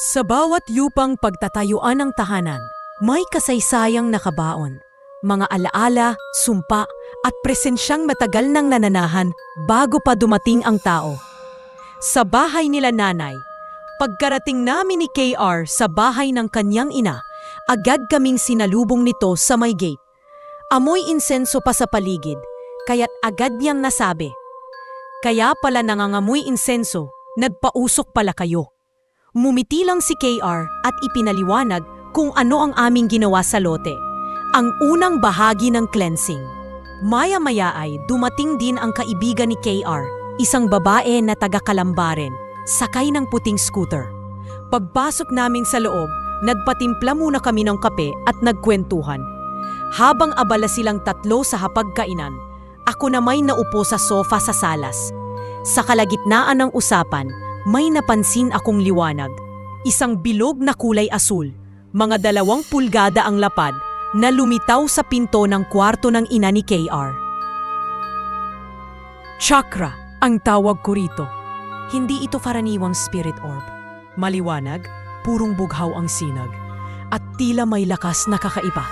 Sa bawat yupang pagtatayuan ng tahanan, may kasaysayang nakabaon. Mga alaala, sumpa, at presensyang matagal nang nananahan bago pa dumating ang tao. Sa bahay nila nanay, pagkarating namin ni KR sa bahay ng kanyang ina, agad kaming sinalubong nito sa may gate. Amoy insenso pa sa paligid, kaya't agad niyang nasabi, Kaya pala nangangamoy insenso, nagpausok pala kayo. Mumiti lang si KR at ipinaliwanag kung ano ang aming ginawa sa lote. Ang unang bahagi ng cleansing. Maya-maya ay dumating din ang kaibigan ni KR, isang babae na taga-kalambarin, sakay ng puting scooter. Pagpasok namin sa loob, nagpatimpla muna kami ng kape at nagkwentuhan. Habang abala silang tatlo sa hapagkainan, ako na may naupo sa sofa sa salas. Sa kalagitnaan ng usapan, may napansin akong liwanag. Isang bilog na kulay asul, mga dalawang pulgada ang lapad, na lumitaw sa pinto ng kwarto ng ina ni KR. Chakra ang tawag ko rito. Hindi ito karaniwang spirit orb. Maliwanag, purong bughaw ang sinag, at tila may lakas na kakaiba.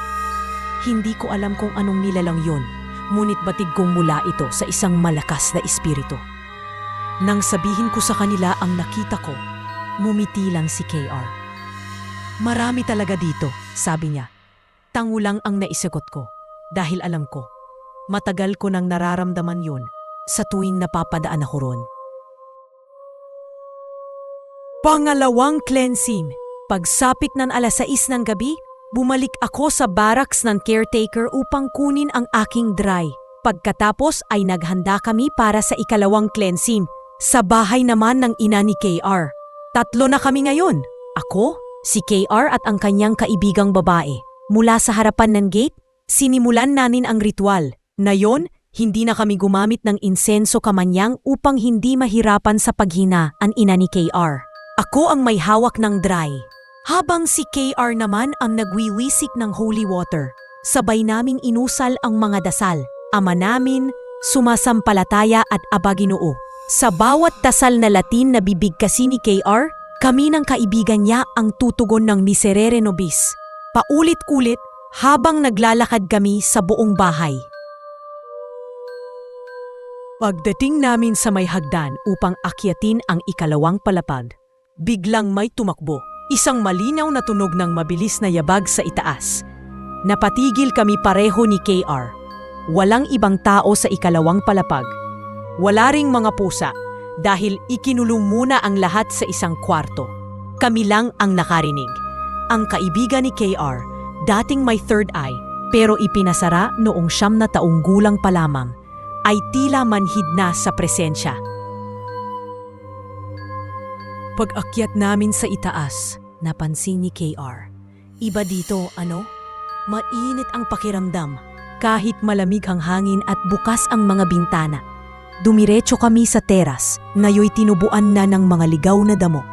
Hindi ko alam kung anong nilalang yon, ngunit batig kong mula ito sa isang malakas na espiritu. Nang sabihin ko sa kanila ang nakita ko, mumiti lang si KR. Marami talaga dito, sabi niya. Tango lang ang naisagot ko dahil alam ko, matagal ko nang nararamdaman yun sa tuwing napapadaan ako ron. Pangalawang cleansing. Pagsapit ng alas 6 ng gabi, bumalik ako sa barracks ng caretaker upang kunin ang aking dry. Pagkatapos ay naghanda kami para sa ikalawang cleansing sa bahay naman ng ina ni KR. Tatlo na kami ngayon. Ako, si KR at ang kanyang kaibigang babae. Mula sa harapan ng gate, sinimulan namin ang ritual. Ngayon, hindi na kami gumamit ng insenso kamanyang upang hindi mahirapan sa paghina ang ina ni KR. Ako ang may hawak ng dry. Habang si KR naman ang nagwiwisik ng holy water. Sabay naming inusal ang mga dasal. Ama namin, sumasampalataya at abaginoo. Sa bawat dasal na Latin na bibig kasi ni KR, kami ng kaibigan niya ang tutugon ng Miserere Nobis. Paulit-ulit habang naglalakad kami sa buong bahay. Pagdating namin sa may hagdan upang akyatin ang ikalawang palapag, biglang may tumakbo. Isang malinaw na tunog ng mabilis na yabag sa itaas. Napatigil kami pareho ni KR. Walang ibang tao sa ikalawang palapag. Wala ring mga pusa dahil ikinulong muna ang lahat sa isang kwarto. Kami lang ang nakarinig. Ang kaibigan ni KR, dating may third eye, pero ipinasara noong siyam na taong gulang pa lamang, ay tila manhid na sa presensya. Pag-akyat namin sa itaas, napansin ni KR. Iba dito, ano? Mainit ang pakiramdam, kahit malamig ang hangin at bukas ang mga bintana. Dumiretso kami sa teras, ngayoy tinubuan na ng mga ligaw na damo.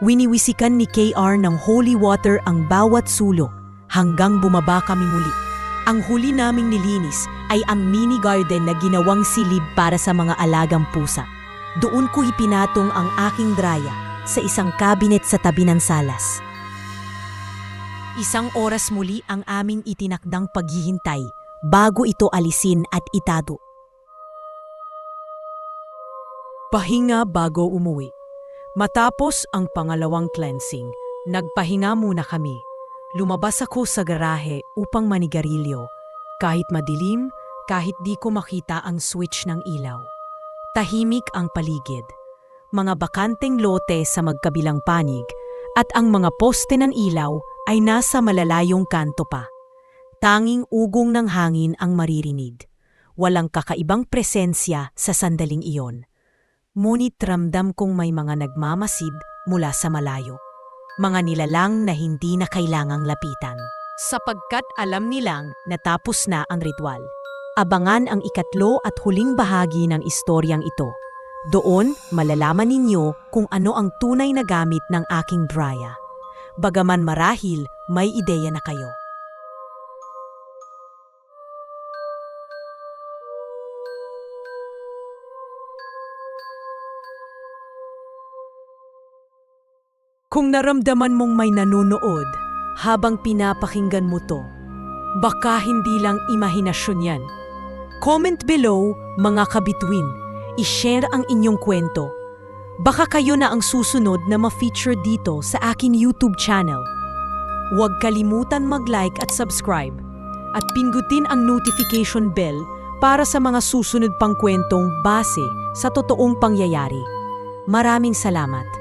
Winiwisikan ni KR ng holy water ang bawat sulok hanggang bumaba kami muli. Ang huli naming nilinis ay ang mini garden na ginawang silid para sa mga alagang pusa. Doon ko ipinatong ang aking draya sa isang cabinet sa tabi ng salas. Isang oras muli ang aming itinakdang paghihintay bago ito alisin at itado. Pahinga bago umuwi. Matapos ang pangalawang cleansing, nagpahinga muna kami. Lumabas ako sa garahe upang manigarilyo. Kahit madilim, kahit di ko makita ang switch ng ilaw. Tahimik ang paligid. Mga bakanteng lote sa magkabilang panig at ang mga poste ng ilaw ay nasa malalayong kanto pa. Tanging ugong ng hangin ang maririnig. Walang kakaibang presensya sa sandaling iyon. Ngunit ramdam kong may mga nagmamasid mula sa malayo. Mga nilalang na hindi na kailangang lapitan. Sapagkat alam nilang natapos na ang ritual. Abangan ang ikatlo at huling bahagi ng istoryang ito. Doon, malalaman ninyo kung ano ang tunay na gamit ng aking draya. Bagaman marahil, may ideya na kayo. Kung naramdaman mong may nanonood habang pinapakinggan mo to, baka hindi lang imahinasyon yan. Comment below, mga kabituin. I-share ang inyong kwento. Baka kayo na ang susunod na ma-feature dito sa akin YouTube channel. Huwag kalimutan mag-like at subscribe. At pindutin ang notification bell para sa mga susunod pang kwentong base sa totoong pangyayari. Maraming salamat.